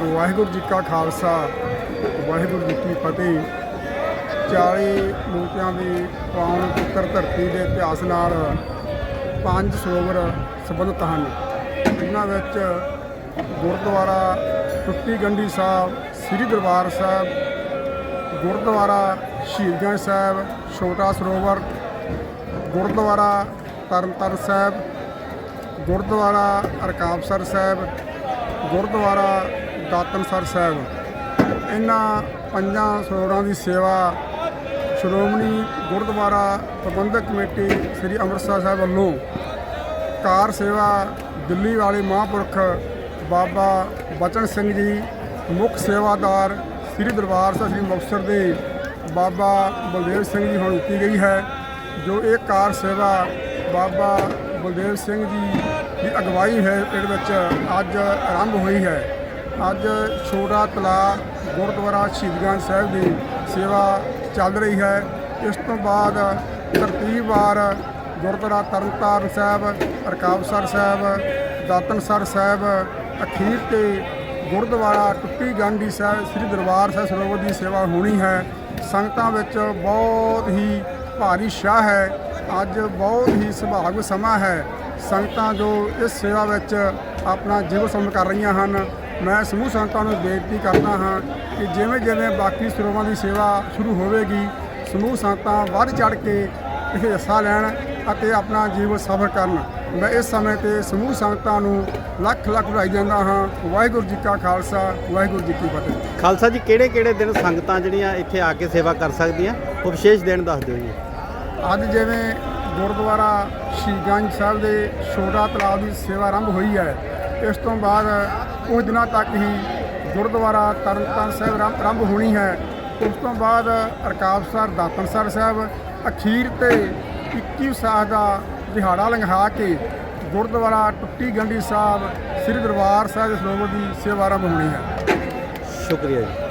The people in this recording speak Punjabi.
ਵਾਹਿਗੁਰੂ ਜੀ ਕਾ ਖਾਲਸਾ, ਵਾਹਿਗੁਰੂ ਜੀ ਕੀ ਫਤਿਹ। 40 ਮੂਰਤੀਆਂ ਦੀ ਪਾਵਨ ਪੁੱਤਰ ਧਰਤੀ ਦੇ ਇਤਿਹਾਸ ਨਾਲ ਪੰਜ ਸਰੋਵਰ ਸੰਬੰਧਿਤ ਹਨ। ਇਹਨਾਂ ਵਿੱਚ ਗੁਰਦੁਆਰਾ ਟੁੱਟੀ ਗੰਢੀ ਸਾਹਿਬ, ਸ੍ਰੀ ਦਰਬਾਰ ਸਾਹਿਬ, ਗੁਰਦੁਆਰਾ ਸ਼ਹੀਦਗੰਜ ਸਾਹਿਬ, ਛੋਟਾ ਸਰੋਵਰ, ਗੁਰਦੁਆਰਾ ਤਰਨਤਾਰਨ ਸਾਹਿਬ, ਗੁਰਦੁਆਰਾ ਰਕਾਬਸਰ ਸਾਹਿਬ, ਗੁਰਦੁਆਰਾ ਦਾਤਨਸਰ ਸਾਹਿਬ। ਇਹਨਾਂ ਪੰਜਾਂ ਸਰੋਵਰਾਂ ਦੀ ਸੇਵਾ ਸ਼੍ਰੋਮਣੀ ਗੁਰਦੁਆਰਾ ਪ੍ਰਬੰਧਕ ਕਮੇਟੀ ਸ੍ਰੀ ਅੰਮ੍ਰਿਤਸਰ ਸਾਹਿਬ ਵੱਲੋਂ ਕਾਰ ਸੇਵਾ ਦਿੱਲੀ ਵਾਲੇ ਮਹਾਂਪੁਰਖ ਬਾਬਾ ਬਚਨ ਸਿੰਘ ਜੀ, ਮੁੱਖ ਸੇਵਾਦਾਰ ਸ੍ਰੀ ਦਰਬਾਰ ਸਾਹਿਬ ਸ੍ਰੀ ਮੁਕਤਸਰ ਦੇ ਬਾਬਾ ਬਲਦੇਵ ਸਿੰਘ ਜੀ ਹੁਣ ਕੀਤੀ ਗਈ ਹੈ, ਜੋ ਇਹ ਕਾਰ ਸੇਵਾ ਬਾਬਾ ਬਲਦੇਵ ਸਿੰਘ ਜੀ ਦੀ ਅਗਵਾਈ ਹੈ ਪਿੰਡ ਵਿੱਚ ਅੱਜ ਆਰੰਭ ਹੋਈ ਹੈ। ਅੱਜ ਛੋਟਾ ਤਲਾਅ ਗੁਰਦੁਆਰਾ ਸ਼ਹੀਦਗੰਜ ਸਾਹਿਬ ਦੀ ਸੇਵਾ ਚੱਲ ਰਹੀ ਹੈ। ਇਸ ਤੋਂ ਬਾਅਦ ਤਰਤੀਬਵਾਰ ਗੁਰਦੁਆਰਾ ਤਰਨਤਾਰਨ ਸਾਹਿਬ ਰਕਾਬਸਰ ਸਾਹਿਬ ਦਾਤਨਸਰ ਸਾਹਿਬ, ਅਖੀਰ ਤੇ ਗੁਰਦੁਆਰਾ ਟੁੱਟੀ ਗਾਂਢੀ ਸਾਹਿਬ, ਸ੍ਰੀ ਦਰਬਾਰ ਸਾਹਿਬ ਸਰੋਵਰ ਦੀ ਸੇਵਾ ਹੋਣੀ ਹੈ। ਸੰਗਤਾਂ ਵਿੱਚ ਬਹੁਤ ਹੀ ਭਾਰੀ ਸ਼ਾਹ ਹੈ। ਅੱਜ ਬਹੁਤ ਹੀ ਸੁਭਾਗ ਸਮਾਂ ਹੈ। ਸੰਗਤਾਂ ਜੋ ਇਸ ਸੇਵਾ ਵਿੱਚ ਆਪਣਾ ਜੀਵਨ ਸਮਰ ਕਰ ਰਹੀਆਂ ਹਨ। ਮੈਂ ਸਮੂਹ ਸੰਗਤਾਂ ਨੂੰ ਬੇਨਤੀ ਕਰਦਾ ਹਾਂ ਕਿ ਜਿਵੇਂ ਜਿਵੇਂ ਬਾਕੀ ਸਰੋਵਰਾਂ ਦੀ ਸੇਵਾ ਸ਼ੁਰੂ ਹੋਵੇਗੀ ਸਮੂਹ ਸੰਗਤਾਂ ਵੱਧ ਚੜ ਕੇ ਇਹ ਹਿੱਸਾ ਲੈਣ ਅਤੇ ਆਪਣਾ ਜੀਵਨ ਸਫਰ ਕਰਨ। ਮੈਂ ਇਸ ਸਮੇਂ ਤੇ ਸਮੂਹ ਸੰਗਤਾਂ ਨੂੰ ਲੱਖ ਲੱਖ ਵਧਾਈ ਦਿੰਦਾ ਹਾਂ। ਵਾਹਿਗੁਰੂ ਜੀ ਕਾ ਖਾਲਸਾ ਵਾਹਿਗੁਰੂ ਜੀ ਕੀ ਫਤਿਹ। ਖਾਲਸਾ ਜੀ ਕਿਹੜੇ ਕਿਹੜੇ ਦਿਨ ਸੰਗਤਾਂ ਜਿਹੜੀਆਂ ਇੱਥੇ ਆ ਕੇ ਸੇਵਾ ਕਰ ਸਕਦੀਆਂ? ਉਹ ਵਿਸ਼ੇਸ਼ ਦਿਨ ਦੱਸ ਦਿਓ ਜੀ। ਅੱਜ ਜਿਵੇਂ ਗੁਰਦੁਆਰਾ ਸ਼ਹੀਦਗੰਜ ਸਾਹਿਬ ਦੇ ਛੋਟਾ ਤਲਾਬ ਦੀ ਸੇਵਾ ਆਰੰਭ ਹੋਈ ਹੈ ਇਸ ਤੋਂ ਬਾਅਦ ਕੁਝ ਦਿਨਾਂ ਤੱਕ ਹੀ ਗੁਰਦੁਆਰਾ ਤਰਨਤਾਰਨ ਸਾਹਿਬ ਆਰੰਭ- ਹੋਣੀ ਹੈ। ਉਸ ਤੋਂ ਬਾਅਦ ਰਕਾਬਸਰ ਦਾਤਨਸਰ ਸਾਹਿਬ ਅਖੀਰ ਤੇ 21 ਸਾਲ ਦਾ ਦਿਹਾੜਾ ਲੰਘਾ ਕੇ ਗੁਰਦੁਆਰਾ ਟੁੱਟੀ ਗੰਢੀ ਸਾਹਿਬ, ਸ੍ਰੀ ਦਰਬਾਰ ਸਾਹਿਬ ਸਰੋਵਰ ਦੀ ਸੇਵਾ ਆਰੰਭ ਹੋਣੀ ਹੈ। ਸ਼ੁਕਰੀਆ ਜੀ।